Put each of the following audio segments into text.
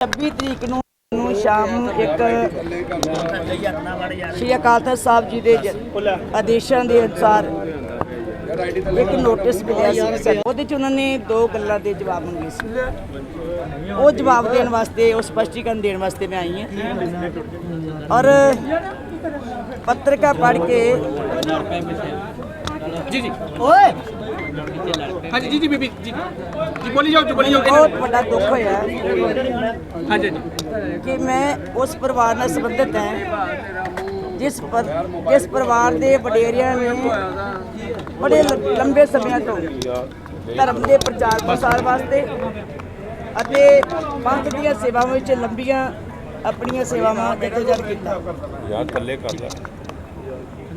26 ਤਰੀਕ ਨੂੰ ਨੂੰ ਸ਼ਾਮ ਨੂੰ ਇੱਕ ਸ਼੍ਰੀ ਅਕਾਲ ਤਖਤ ਸਾਹਿਬ ਜੀ ਦੇ ਜ- ਆਦੇਸ਼ਾਂ ਦੇ ਅਨੁਸਾਰ ਇੱਕ ਨੋਟਿਸ ਮਿਲਿਆ ਸੀ। ਉਹਦੇ ਚ ਉਹਨਾਂ ਨੇ ਦੋ ਗੱਲਾਂ ਦੇ ਜਵਾਬ ਮੰਗੇ ਸੀ। ਉਹ ਜਵਾਬ ਦੇਣ ਵਾਸਤੇ ਉਹ ਸਪਸ਼ਟੀਕਰਨ ਦੇਣ ਵਾਸਤੇ ਮੈਂ ਆਈ ਹਾਂ। ਔਰ ਪੱਤਰਿਕਾ ਪੜ੍ਹ ਕੇ ਜੀ ਜੀ। ਓਏ! ਹਾਂਜੀ ਜੀ ਜੀ ਬੀਬੀ ਜੀ। ਜੀ ਬੋਲੀ ਜਾਓ ਜੀ ਬੋਲੀ ਜਾਓ। ਬਹੁਤ ਵੱਡਾ ਦੁੱਖ ਹੋਇਆ ਹਾਂਜੀ ਜੀ। ਕਿ ਮੈਂ ਉਸ ਪਰਿਵਾਰ ਨਾਲ ਸੰਬੰਧਿਤ ਹਾਂ ਜਿਸ ਪਰ ਜਿਸ ਪਰਿਵਾਰ ਦੇ ਵਡੇਰਿਆਂ ਨੇ ਬੜੇ ਲੰਬੇ ਸਮੇਂ ਤੋਂ ਧਰਮ ਦੇ ਪ੍ਰਚਾਰ ਪ੍ਰਸਾਰ ਵਾਸਤੇ ਅਤੇ ਪੰਥ ਦੀਆਂ ਸੇਵਾਵਾਂ ਵਿੱਚ ਲੰਬੀਆਂ ਆਪਣੀਆਂ ਸੇਵਾਵਾਂ ਜਦੋਜਦ ਕੀਤਾ। ਯਾਰ ਥੱਲੇ ਕਰ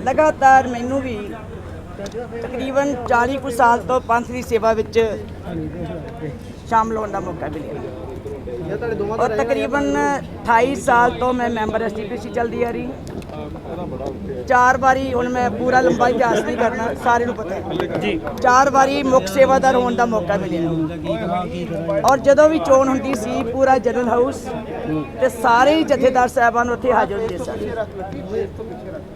ਲਗਾਤਾਰ ਮੈਨੂੰ ਵੀ ਤਕਰੀਬਨ 40 ਕੁ ਸਾਲ ਤੋਂ ਪੰਥ ਦੀ ਸੇਵਾ ਵਿੱਚ ਸ਼ਾਮਲ ਹੋਣ ਦਾ ਮੌਕਾ ਮਿਲਿਆ। ਔਰ ਤਕਰੀਬਨ 28 ਸਾਲ ਤੋਂ ਮੈਂ ਮੈਂਬਰ ਐਸਟੀਪੀਸੀ ਚੱਲਦੀ ਆ ਰਹੀ। ਚਾਰ ਵਾਰੀ ਹੁਣ ਮੈਂ ਪੂਰਾ ਲੰਬਾ ਇਤਿਹਾਸ ਨਹੀਂ ਕਰਨਾ ਸਾਰਿਆਂ ਨੂੰ ਪਤਾ ਹੈ। ਜੀ। ਚਾਰ ਵਾਰੀ ਮੁੱਖ ਸੇਵਾਦਾਰ ਹੋਣ ਦਾ ਮੌਕਾ ਮਿਲਿਆ। ਔਰ ਜਦੋਂ ਵੀ ਚੋਣ ਹੁੰਦੀ ਸੀ ਪੂਰਾ ਜਨਰਲ ਹਾਊਸ ਤੇ ਸਾਰੇ ਜਥੇਦਾਰ ਸਾਹਿਬਾਨ ਉੱਥੇ ਹਾਜ਼ਰ ਹੁੰਦੇ ਸਨ।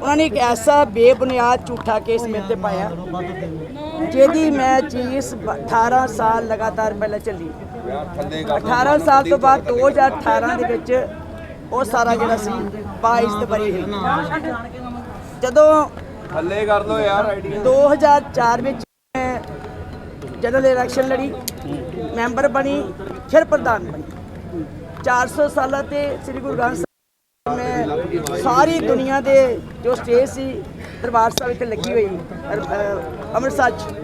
ਉਹਨਾਂ ਨੇ ਇੱਕ ਐਸਾ ਬੇਬੁਨਿਆਦ ਝੂਠਾ ਕੇਸ ਮੇਰੇ ਤੇ ਪਾਇਆ ਜਿਹਦੀ ਮੈਂ ਚੀਜ਼ 18 ਸਾਲ ਲਗਾਤਾਰ ਪਹਿਲਾਂ ਚੱਲੀ। ਯਾਰ ਥੱਲੇ ਕਰ 18 ਸਾਲ ਤੋਂ ਬਾਅਦ 2018 ਦੇ ਵਿੱਚ ਉਹ ਸਾਰਾ ਜਿਹੜਾ ਸੀ ਬਾਇਸ ਤੇ ਬਰੀ ਹੋਈ। ਜਦੋਂ ਥੱਲੇ ਕਰ ਲੋ ਯਾਰ ਆਈਡੀ। 2004 ਵਿੱਚ ਮੈਂ ਜਨਰਲ ਇਲੈਕਸ਼ਨ ਲੜੀ ਮੈਂਬਰ ਬਣੀ ਫਿਰ ਪ੍ਰਧਾਨ ਬਣੀ। 400 ਸਾਲਾਂ ਤੇ ਸ੍ਰੀ ਗੁਰੂ ਗ੍ਰੰਥ ਮੈਂ ਸਾਰੀ ਦੁਨੀਆ ਦੇ ਜੋ ਸਟੇਜ ਸੀ, ਦਰਬਾਰ ਸਾਹਿਬ ਇੱਥੇ ਲੱਗੀ ਹੋਈ ਅੰਮ੍ਰਿਤਸਰ 'ਚ,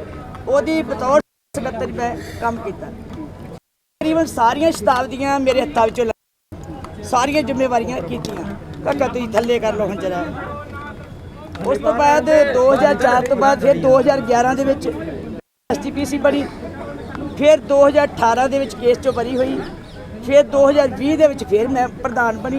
ਉਹਦੀ ਬਤੌਰ ਸਕੱਤਰ ਮੈਂ ਕੰਮ ਕੀਤਾ। ਤਕਰੀਬਨ ਸਾਰੀਆਂ ਸ਼ਤਾਬਦੀਆਂ ਮੇਰੇ ਹੱਥਾਂ ਵਿੱਚੋਂ ਲੰਘੀਆਂ। ਸਾਰੀਆਂ ਜ਼ਿੰਮੇਵਾਰੀਆਂ ਕੀਤੀਆਂ। ਕਾਕਾ ਤੁਸੀਂ ਥੱਲੇ ਕਰ ਲਓ ਹੁਣ ਜਰਾ। ਉਸ ਤੋਂ ਬਾਅਦ 2004 ਤੋਂ ਬਾਅਦ ਫਿਰ 2011 ਦੇ ਵਿੱਚ ਐਸਟੀਪੀਸੀ ਬਣੀ। ਫਿਰ 2018 ਦੇ ਵਿੱਚ ਕੇਸ ਚੋਂ ਬਰੀ ਹੋਈ। ਫਿਰ 2020 ਦੇ ਵਿੱਚ ਫਿਰ ਮੈਂ ਪ੍ਰਧਾਨ ਬਣੀ।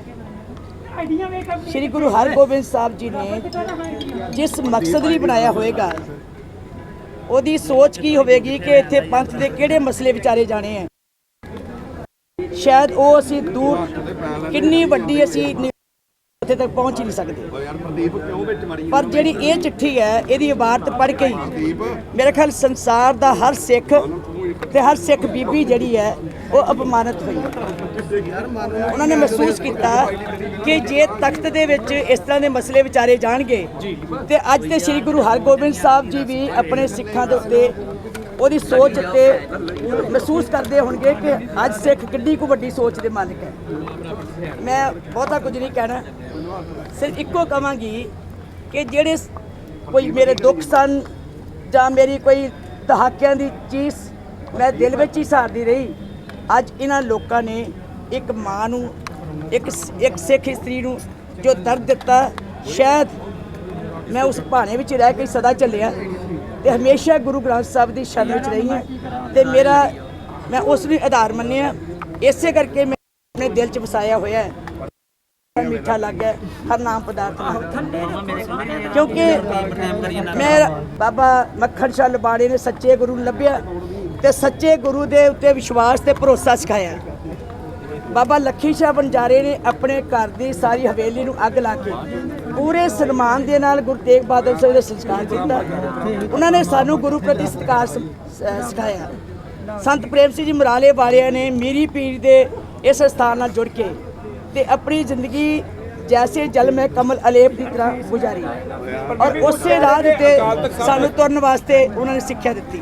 ਸ੍ਰੀ ਗੁਰੂ ਹਰਗੋਬਿੰਦ ਸਾਹਿਬ ਜੀ ਨੇ ਜਿਸ ਮਕਸਦ ਲਈ ਬਣਾਇਆ ਹੋਵੇਗਾ ਉਹਦੀ ਸੋਚ ਕੀ ਹੋਵੇਗੀ ਕਿ ਇੱਥੇ ਪੰਥ ਦੇ ਕਿਹੜੇ ਮਸਲੇ ਵਿਚਾਰੇ ਜਾਣੇ ਆ? ਸ਼ਾਇਦ ਉਹ ਅਸੀਂ ਦੂਰ ਕਿੰਨੀ ਵੱਡੀ ਅਸੀਂ ਉੱਥੇ ਤੱਕ ਪਹੁੰਚ ਹੀ ਨਹੀਂ ਸਕਦੇ। ਪਰ ਜਿਹੜੀ ਇਹ ਚਿੱਠੀ ਹੈ ਇਹਦੀ ਇਬਾਰਤ ਪੜ੍ਹ ਕੇ ਹੀ ਮੇਰੇ ਖਿਆਲ ਸੰਸਾਰ ਦਾ ਹਰ ਸਿੱਖ ਤੇ ਹਰ ਸਿੱਖ ਬੀਬੀ ਜਿਹੜੀ ਹੈ, ਉਹ ਅਪਮਾਨਿਤ ਹੋਈ। ਉਹਨਾਂ ਨੇ ਮਹਿਸੂਸ ਕੀਤਾ ਕਿ ਜੇ ਤਖਤ ਦੇ ਵਿੱਚ ਇਸ ਤਰ੍ਹਾਂ ਦੇ ਮਸਲੇ ਵਿਚਾਰੇ ਜਾਣਗੇ, ਤੇ ਅੱਜ ਤੇ ਸ੍ਰੀ ਗੁਰੂ ਹਰਗੋਬਿੰਦ ਸਾਹਿਬ ਜੀ ਵੀ ਆਪਣੇ ਸਿੱਖਾਂ ਦੇ ਉੱਤੇ ਉਹਦੀ ਸੋਚ ਤੇ ਮਹਿਸੂਸ ਕਰਦੇ ਹੋਣਗੇ ਕਿ ਅੱਜ ਸਿੱਖ ਕਿੰਨੀ ਕੁ ਵੱਡੀ ਸੋਚ ਦੇ ਮਾਲਕ ਹੈ। ਮੈਂ ਬਹੁਤਾ ਕੁਝ ਨਹੀਂ ਕਹਿਣਾ, ਸਿਰਫ ਇੱਕੋ ਕਹਾਂਗੀ ਕਿ ਜਿਹੜੇ ਕੋਈ ਮੇਰੇ ਦੁੱਖ ਸਨ ਜਾਂ ਮੇਰੀ ਕੋਈ ਦਹਾਕਿਆਂ ਦੀ ਚੀਜ਼ ਮੈਂ ਦਿਲ ਵਿੱਚ ਹੀ ਸਾਰਦੀ ਰਹੀ। ਅੱਜ ਇਹਨਾਂ ਲੋਕਾਂ ਨੇ ਇੱਕ ਮਾਂ ਨੂੰ, ਇੱਕ ਇੱਕ ਸਿੱਖ ਇਸਤਰੀ ਨੂੰ ਜੋ ਦਰਦ ਦਿੱਤਾ, ਸ਼ਾਇਦ ਮੈਂ ਉਸ ਭਾਣੇ ਵਿੱਚ ਰਹਿ ਕੇ ਸਦਾ ਚੱਲਿਆ ਤੇ ਹਮੇਸ਼ਾ ਗੁਰੂ ਗ੍ਰੰਥ ਸਾਹਿਬ ਦੀ ਸ਼ਰਨ ਵਿੱਚ ਰਹੀ ਹਾਂ ਤੇ ਮੇਰਾ, ਮੈਂ ਉਸ ਨੂੰ ਆਧਾਰ ਮੰਨਿਆ। ਇਸੇ ਕਰਕੇ ਮੈਂ ਆਪਣੇ ਦਿਲ 'ਚ ਵਸਾਇਆ ਹੋਇਆ ਹੈ। ਮਿੱਠਾ ਲੱਗ ਗਿਆ, ਹਰ ਨਾਮ ਪਦਾਰਥ ਕਿਉਂਕਿ ਮੈਂ ਬਾਬਾ ਮੱਖਣ ਸ਼ਾਹ ਲਬਾੜੇ ਨੇ ਸੱਚੇ ਗੁਰੂ ਨੂੰ ਲੱਭਿਆ। ਤੇ ਸੱਚੇ ਗੁਰੂ ਦੇ ਉੱਤੇ ਵਿਸ਼ਵਾਸ ਤੇ ਭਰੋਸਾ ਸਿਖਾਇਆ। ਬਾਬਾ ਲੱਖੀ ਸ਼ਾਹ ਬੰਜਾਰੇ ਨੇ ਆਪਣੇ ਘਰ ਦੀ ਸਾਰੀ ਹਵੇਲੀ ਨੂੰ ਅੱਗ ਲਾ ਕੇ ਪੂਰੇ ਸਨਮਾਨ ਦੇ ਨਾਲ ਗੁਰੂ ਤੇਗ ਬਹਾਦਰ ਸਾਹਿਬ ਦਾ ਸੰਸਕਾਰ ਕੀਤਾ। ਉਹਨਾਂ ਨੇ ਸਾਨੂੰ ਗੁਰੂ ਪ੍ਰਤੀ ਸਤਿਕਾਰ ਸ- ਸਿਖਾਇਆ। ਸੰਤ ਪ੍ਰੇਮ ਸਿੰਘ ਜੀ ਮਰਾਲੇ ਵਾਲਿਆਂ ਨੇ ਮੀਰੀ ਪੀਰ ਦੇ ਇਸ ਸਥਾਨ ਨਾਲ ਜੁੜ ਕੇ ਤੇ ਆਪਣੀ ਜ਼ਿੰਦਗੀ ਜੈਸੇ ਜਲ ਮੈਂ ਕਮਲ ਅਲੇਪ ਦੀ ਤਰ੍ਹਾਂ ਗੁਜ਼ਾਰੀ। ਔਰ ਉਸੇ ਰਾਹ ਦੇ ਤੇ ਸਾਨੂੰ ਤੁਰਨ ਵਾਸਤੇ ਉਹਨਾਂ ਨੇ ਸਿੱਖਿਆ ਦਿੱਤੀ।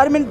ਪਰ ਮੈਨੂੰ